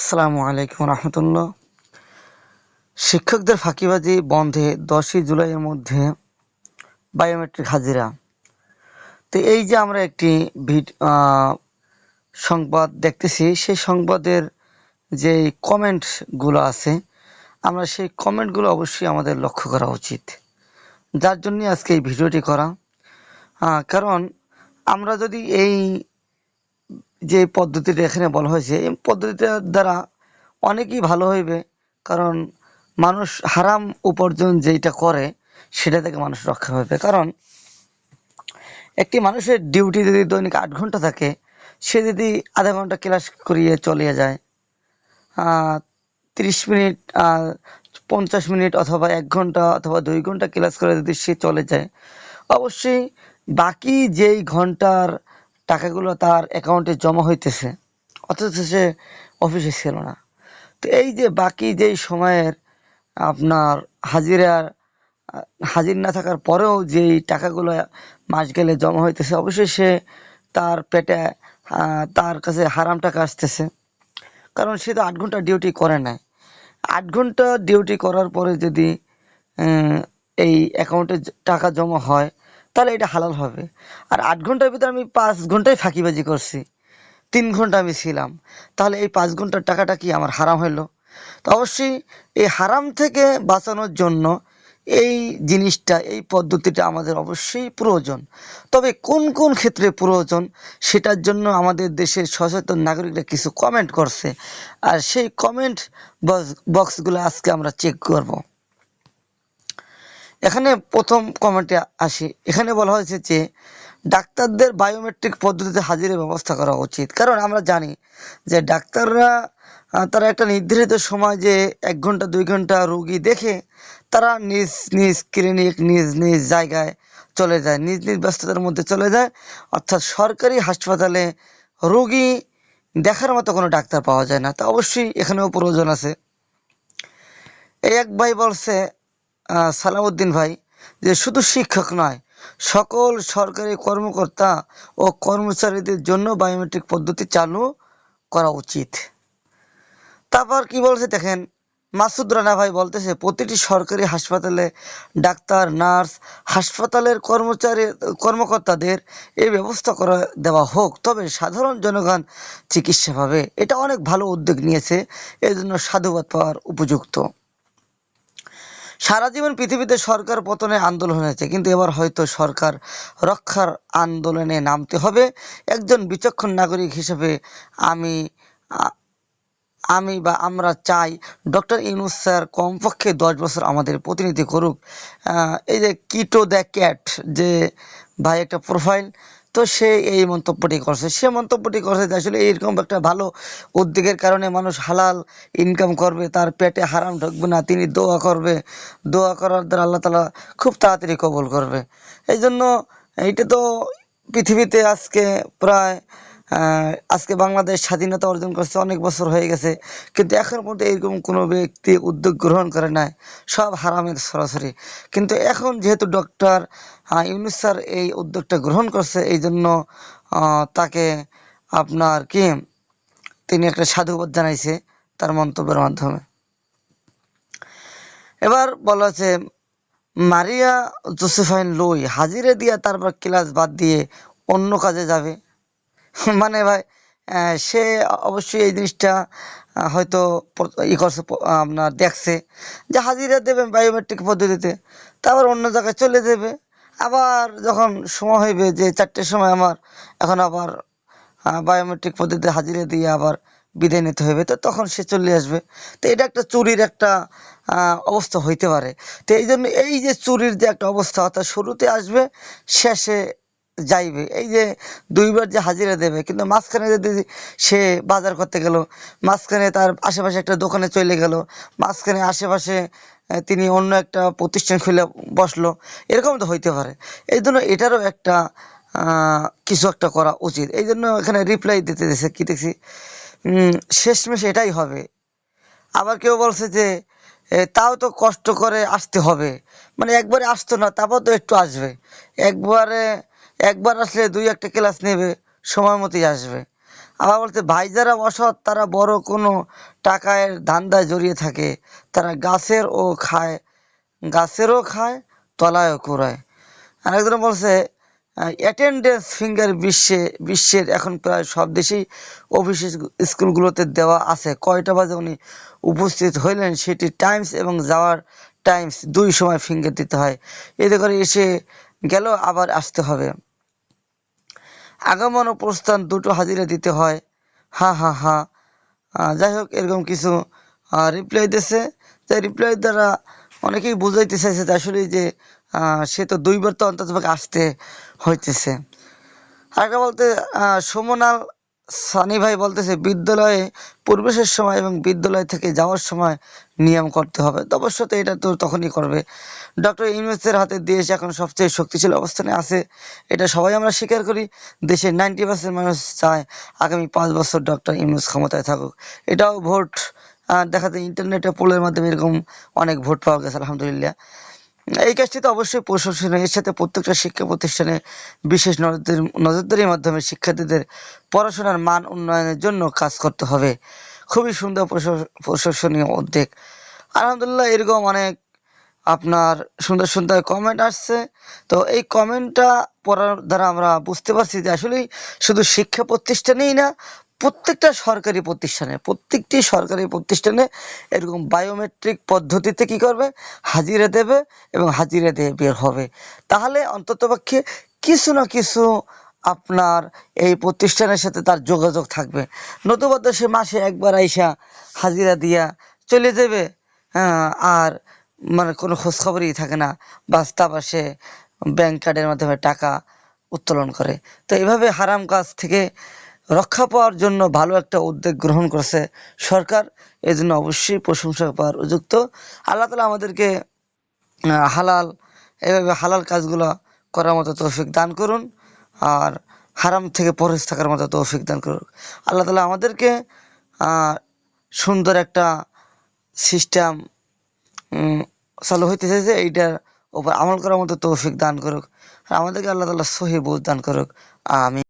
আসসালামু আলাইকুম রহমতুল্লাহ। শিক্ষকদের ফাঁকিবাজি বন্ধে দশই জুলাইয়ের মধ্যে বায়োমেট্রিক হাজিরা। তো এই যে আমরা একটি সংবাদ দেখতেছি, সেই সংবাদের যে কমেন্টগুলো আছে, আমরা সেই কমেন্টগুলো অবশ্যই আমাদের লক্ষ্য করা উচিত। যার জন্য আজকে এই ভিডিওটি করা। কারণ আমরা যদি এই যে পদ্ধতিটা এখানে বলা হয়েছে, এই পদ্ধতিটার দ্বারা অনেকই ভালো হইবে, কারণ মানুষ হারাম উপার্জন যেটা করে, সেটা থেকে মানুষ রক্ষা পাবে। কারণ একটি মানুষের ডিউটি যদি দৈনিক আট ঘণ্টা থাকে, সে যদি আধা ঘণ্টা ক্লাস করিয়ে চলে যায় তিরিশ মিনিট পঞ্চাশ মিনিট অথবা এক ঘণ্টা অথবা দুই ঘণ্টা ক্লাস করে যদি সে চলে যায়, অবশ্যই বাকি যেই ঘণ্টার টাকাগুলো তার অ্যাকাউন্টে জমা হইতেছে, অথচ সে অফিসে ছিল না। তো এই যে বাকি যেই সময়ের আপনার হাজিরার, হাজির না থাকার পরেও যেই টাকাগুলো মাস গেলে জমা হইতেছে, অবশ্যই সে তার পেটে তার কাছে হারাম টাকা আসতেছে। কারণ সে তো আট ঘণ্টা ডিউটি করে নাই। আট ঘণ্টা ডিউটি করার পরে যদি এই অ্যাকাউন্টে টাকা জমা হয় তাহলে এটা হালাল হবে। আর আট ঘণ্টার ভিতরে আমি পাঁচ ঘন্টায় ফাঁকিবাজি করছি। তিন ঘণ্টা আমি ছিলাম। তাহলে এই পাঁচ ঘণ্টার টাকাটা কি আমার হারাম হলো তো অবশ্যই এই হারাম থেকে বাঁচানোর জন্য এই জিনিসটা, এই পদ্ধতিটা আমাদের অবশ্যই প্রয়োজন। তবে কোন কোন ক্ষেত্রে প্রয়োজন সেটার জন্য আমাদের দেশের সচেতন নাগরিকরা কিছু কমেন্ট করছে। আর সেই কমেন্ট বক্সগুলো আজকে আমরা চেক করব। এখানে প্রথম কমেন্টে আসি। এখানে বলা হয়েছে যে, ডাক্তারদের বায়োমেট্রিক পদ্ধতিতে হাজিরের ব্যবস্থা করা উচিত। কারণ আমরা জানি যে, ডাক্তাররা তারা একটা নির্ধারিত সময় যে, এক ঘণ্টা, দুই ঘণ্টা রুগী দেখে, তারা নিজ নিজ ক্লিনিক নিজ নিজ জায়গায় চলে যায়, নিজ নিজ ব্যস্ততার মধ্যে চলে যায়। অর্থাৎ সরকারি হাসপাতালে রোগী দেখার মতো কোনো ডাক্তার পাওয়া যায় না। তা অবশ্যই এখানেও প্রয়োজন আছে। এই এক ভাই বলছে সালাউদ্দিন ভাই, যে শুধু শিক্ষক নয়, সকল সরকারি কর্মকর্তা ও কর্মচারীদের জন্য বায়োমেট্রিক পদ্ধতি চালু করা উচিত। তারপর কি বলছে দেখেন, মাসুদ রানা ভাই বলতেছে, প্রতিটি সরকারি হাসপাতালে ডাক্তার, নার্স, হাসপাতালের কর্মচারী, কর্মকর্তাদের এই ব্যবস্থা করে দেওয়া হোক, তবে সাধারণ জনগণ চিকিৎসা পাবে। এটা অনেক ভালো উদ্যোগ নিয়েছে এই জন্য সাধুবাদ পাওয়ার উপযুক্ত। সারা জীবন পৃথিবীতে সরকার পতনে আন্দোলন হয়েছে, কিন্তু এবার হয়তো সরকার রক্ষার আন্দোলনে নামতে হবে। একজন বিচক্ষণ নাগরিক হিসেবে আমি আমি বা আমরা চাই ডক্টর ইউনুস স্যার কমপক্ষে দশ বছর আমাদের প্রতিনিধি করুক। এই যে কিটো দ্য ক্যাট, যে ভাই একটা প্রোফাইল তো সে এই মন্তব্যটি করছে। সে মন্তব্যটি করছে যে আসলে এইরকম একটা ভালো উদ্যোগের কারণে মানুষ হালাল ইনকাম করবে, তার পেটে হারাম ঢুকবে না, তিনি দোয়া করবে। দোয়া করার দ্বারা আল্লাহ তালা খুব তাড়াতাড়ি কবল করবে। এই জন্য এইটা তো পৃথিবীতে আজকে প্রায় আজকে বাংলাদেশ স্বাধীনতা অর্জন করছে, অনেক বছর হয়ে গেছে, কিন্তু এখন পর্যন্ত এরকম কোনো ব্যক্তি উদ্যোগ গ্রহণ করে নাই, সব হারামের সরাসরি। কিন্তু এখন যেহেতু ডক্টর ইউনুস স্যার এই উদ্যোগটা গ্রহণ করছে, এই জন্য তাকে আপনার কি, তিনি একটা সাধুবাদ জানাইছে তার মন্তব্যের মাধ্যমে। এবার বলা হচ্ছে, মারিয়া জোসেফাইন লুই হাজিরে দিয়া তারপর ক্লাস বাদ দিয়ে অন্য কাজে যাবে। মানে ভাই সে অবশ্যই এই জিনিসটা হয়তো ই করছে আপনার দেখছে। যে হাজিরা দেবে বায়োমেট্রিক পদ্ধতিতে তারপর অন্য জায়গায় চলে যাবে। আবার যখন সময় হইবে যে চারটের সময় আমার এখন আবার বায়োমেট্রিক পদ্ধতিতে হাজিরা দিয়ে আবার বিদায় নিতে হবে তো তখন সে চলে আসবে। তো এটা একটা চুরির একটা অবস্থা হইতে পারে। তো এই জন্য এই যে চুরির যে একটা অবস্থা, অর্থাৎ শুরুতে আসবে, শেষে যাইবে। এই যে দুইবার যে হাজিরা দেবে, কিন্তু মাঝখানে যদি সে বাজার করতে গেল, মাঝখানে তার আশেপাশে একটা দোকানে চলে গেল, মাঝখানে আশেপাশে তিনি অন্য একটা প্রতিষ্ঠান খুলে বসল। এরকম তো হইতে পারে। এই জন্য এটারও একটা কিছু একটা করা উচিত। এই জন্য এখানে রিপ্লাই দিতে দিয়েছে কি দেখছি শেষমেশ এটাই হবে। আবার কেউ বলছে যে তাও তো কষ্ট করে আসতে হবে। মানে একবারে আসতো না, তারপর তো একটু আসবে। একবারে, একবার আসলে দুই একটা ক্লাস নেবে, সময় মতোই আসবে। আবার বলছে, ভাই যারা অসৎ তারা বড় কোনো টাকায় ধান্দায় জড়িয়ে থাকে। তারা গাছের ও খায়, গাছেরও খায়, তলায়ও কুড়ায়। আরেকজন বলছে অ্যাটেন্ডেন্স ফিঙ্গার বিশ্বে, বিশ্বের এখন প্রায় সব দেশেই অফিস স্কুলগুলোতে দেওয়া আছে। কয়টা বাজে উনি উপস্থিত হইলেন সেটি টাইমস এবং যাওয়ার টাইমস দুই সময় ফিঙ্গার দিতে হয়। এতে করে এসে গেল, আবার আসতে হবে। আগমন ও প্রস্থান দুটো হাজিরা দিতে হয়। হা হা হা। যাই হোক, এরকম কিছু রিপ্লাই দিয়েছে যে রিপ্লাই দ্বারা অনেকেই বুঝাইতে চাইছে যে আসলে যে সে তো দুইবার তো অন্তত আসতে হইতেছে। আরেকটা বলতে সুমনাল সানি ভাই বলতেছে, বিদ্যালয়ে প্রবেশের সময় এবং বিদ্যালয় থেকে যাওয়ার সময় নিয়ম করতে হবে। তো অবশ্য তো এটা তো তখনই করবে। ডক্টর ইউনুসের হাতে দেশ এখন সবচেয়ে শক্তিশালী অবস্থানে আছে। এটা সবাই আমরা স্বীকার করি, দেশের নাইনটি পার্সেন্ট মানুষ চায় আগামী পাঁচ বছর ডক্টর ইউনুস ক্ষমতায় থাকুক। এটাও ভোট দেখা যায় ইন্টারনেটে পোলের মাধ্যমে এরকম অনেক ভোট পাওয়া গেছে, আলহামদুলিল্লাহ। এই কাজটি তো অবশ্যই প্রশংসনীয় এর সাথে প্রত্যেকটা শিক্ষা প্রতিষ্ঠানে বিশেষ নজরদারি, নজরদারির মাধ্যমে শিক্ষার্থীদের পড়াশোনার মান উন্নয়নের জন্য কাজ করতে হবে। খুবই সুন্দর প্রশংস- প্রশংসনীয় উদ্যোগ। আলহামদুলিল্লাহ, এরকম অনেক আপনার সুন্দর সুন্দর কমেন্ট আসছে। তো এই কমেন্টটা পড়ার দ্বারা আমরা বুঝতে পারছি যে আসলেই শুধু শিক্ষা প্রতিষ্ঠানেই না প্রত্যেকটা সরকারি প্রতিষ্ঠানে প্রত্যেকটি সরকারি প্রতিষ্ঠানে এরকম বায়োমেট্রিক পদ্ধতিতে কি করবে? হাজিরা দেবে এবং হাজিরা দিয়ে বের হবে। তাহলে অন্ততপক্ষে কিছু না কিছু আপনার এই প্রতিষ্ঠানের সাথে তার যোগাযোগ থাকবে। নতুবা তো সে মাসে একবার আইসা হাজিরা দিয়া চলে যাবে হ্যাঁ, আর মানে কোনো খোঁজখবরই থাকে না। বাস্তা পাশে ব্যাংক কার্ডের মাধ্যমে টাকা উত্তোলন করে। তো এইভাবে হারাম কাজ থেকে রক্ষা পাওয়ার জন্য ভালো একটা উদ্যোগ গ্রহণ করেছে সরকার। এই জন্য অবশ্যই প্রশংসা পাওয়ার উপযুক্ত। আল্লাহ তালা আমাদেরকে হালাল, এভাবে হালাল কাজগুলো করার মতো তৌফিক দান করুন আর হারাম থেকে পরহেজ থাকার মতো তৌফিক দান করুন আল্লাহ তালা আমাদেরকে সুন্দর একটা সিস্টেম চালু হইতে চাইছে, এইটার উপর আমল করার মতো তৌফিক দান করুক। আর আমাদেরকে আল্লাহ তালা সহি বুঝ দান করুক। আমি